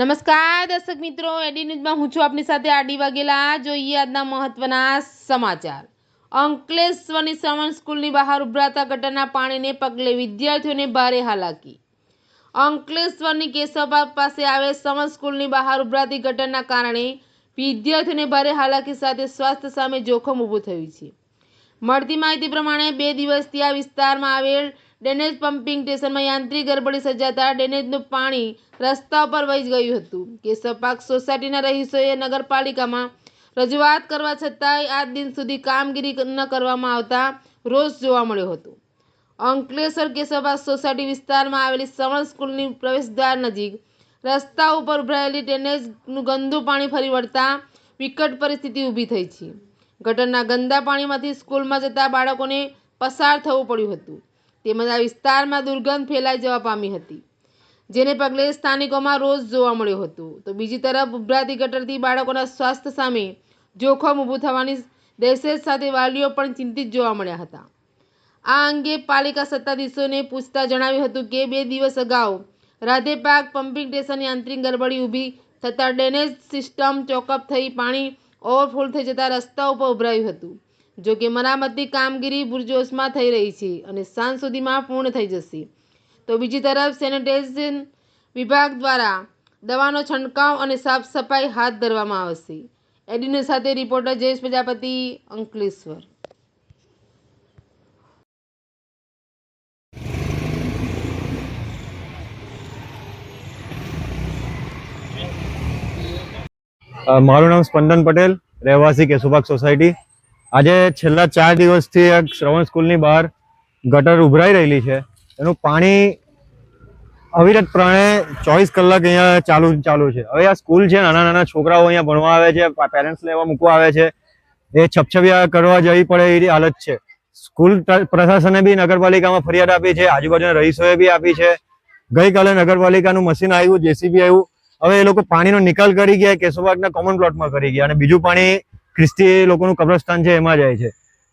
નમસ્કાર, દર્શક મિત્રો. એડી ન્યૂઝમાં હું છું આપની સાથે આડી વાગેલા જોઈએ આજના મહત્વના સમાચાર. અંકલેશ્વરની શ્રવણ સ્કૂલની બહાર ઉભરાતા ગટરના પાણીને પગલે વિદ્યાર્થીઓને ભારે હાલાકી. અંકલેશ્વરની કેશવબાગ પાસે આવેલ શ્રવણ સ્કૂલની બહાર ઉભરાતી ગટરના કારણે વિદ્યાર્થીઓને ભારે હાલાકી સાથે સ્વાસ્થ્ય સામે જોખમ ઊભું થયું છે. મળતી માહિતી પ્રમાણે બે દિવસથી આ વિસ્તારમાં આવેલ ડ્રેનેજ પમ્પિંગ સ્ટેશનમાં યાંત્રિક ગરબડી સર્જાતા ડેનેજનું પાણી રસ્તા ઉપર વહી ગયું હતું. કેશવપાક સોસાયટીના રહીશોએ નગરપાલિકામાં રજૂઆત કરવા છતાંય આજ દિન સુધી કામગીરી ન કરવામાં આવતા રોષ જોવા મળ્યો હતો. અંકલેશ્વર કેશવપાક સોસાયટી વિસ્તારમાં આવેલી શ્રવણ સ્કૂલની પ્રવેશદ્વાર નજીક રસ્તા ઉપર ઉભરાયેલી ડ્રેનેજનું ગંદુ પાણી ફરી વળતા વિકટ પરિસ્થિતિ ઊભી થઈ છે. ગટરના ગંદા પાણીમાંથી સ્કૂલમાં જતા બાળકોને પસાર થવું પડ્યું હતું. તેમજ આ વિસ્તારમાં દુર્ગંધ ફેલાઈ જવા પામી હતી, જેને પગલે સ્થાનિકોમાં રોષ જોવા મળ્યો હતો. તો બીજી તરફ ઉભરાતી ગટરથી બાળકોના સ્વાસ્થ્ય સામે જોખમ ઊભું થવાની દહેશત સાથે વાલીઓ પણ ચિંતિત જોવા મળ્યા હતા. આ અંગે પાલિકા સત્તાધીશોને પૂછતા જણાવ્યું હતું કે બે દિવસ અગાઉ રાધે પાક પમ્પિંગ સ્ટેશનની આંતરિક ગરબડી ઊભી થતાં ડ્રેનેજ સિસ્ટમ ચોકઅપ થઈ પાણી ઓવરફોલ થઈ જતાં રસ્તા ઉપર ઉભરાયું હતું. જો કે મરામતની કામગીરી બુરજોશમાં થઈ રહી છે અને સાંજ સુધીમાં પૂર્ણ થઈ જશે. તો બીજી તરફ સેનિટાઇઝેશન વિભાગ દ્વારા દવાનો છંટકાવ અને સાફ સફાઈ હાથ ધરવામાં આવશે. એડીનો સાથે રિપોર્ટર જયેશ પ્રજાપતિ, અંકલેશ્વર. મારું નામ સ્પંદન પટેલ, રહેવાસી કેશુબાગ સોસાયટી. આજે છેલ્લા ચાર દિવસથી આ શ્રવણ સ્કૂલની બહાર ગટર ઉભરાઈ રહેલી છે. એનું પાણી અવિરત પ્રમાણે ચોવીસ કલાક અહીંયા ચાલુ ચાલુ છે. હવે આ સ્કૂલ છે, નાના નાના છોકરાઓ અહીંયા ભણવા આવે છે પેરેન્ટ્સ લેવા મૂકવા આવે છે. એ છપછપિયા કરવા જવી પડે એવી હાલત છે. સ્કૂલ પ્રશાસને બી નગરપાલિકામાં ફરિયાદ આપી છે, આજુબાજુના રહીશોએ બી આપી છે. ગઈકાલે નગરપાલિકાનું મશીન આવ્યું, જેસીબી આવ્યું. હવે એ લોકો પાણીનો નિકાલ કરી ગયા, કેશોબાગના કોમન પ્લોટમાં કરી ગયા અને બીજું પાણી ખ્રિસ્તી લોકોનું કબ્રસ્તાન છે, એમાં જાય છે.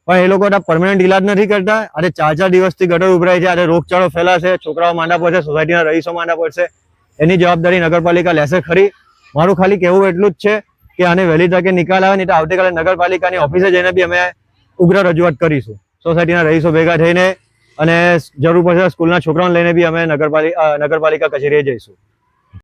પણ એ લોકો પરમનન્ટ ઇલાજ નથી કરતા. અરે ચાર ચાર દિવસથી ગટર ઉભરાય છે, આજે રોગચાળો ફેલાશે, છોકરાઓ માંડા પડશે સોસાયટીના રહીશો માંડા પડશે. એની જવાબદારી નગરપાલિકા લેશે ખરી. મારું ખાલી કહેવું એટલું જ છે કે આને વહેલી તકે નિકાલ આવે, નહીં તો આવતીકાલે નગરપાલિકાની ઓફિસે જઈને બી અમે ઉગ્ર રજૂઆત કરીશું. સોસાયટીના રહીશો ભેગા થઈને અને જરૂર પડશે સ્કૂલના છોકરાઓને લઈને બી અમે નગરપાલિકા નગરપાલિકા કચેરીએ જઈશું.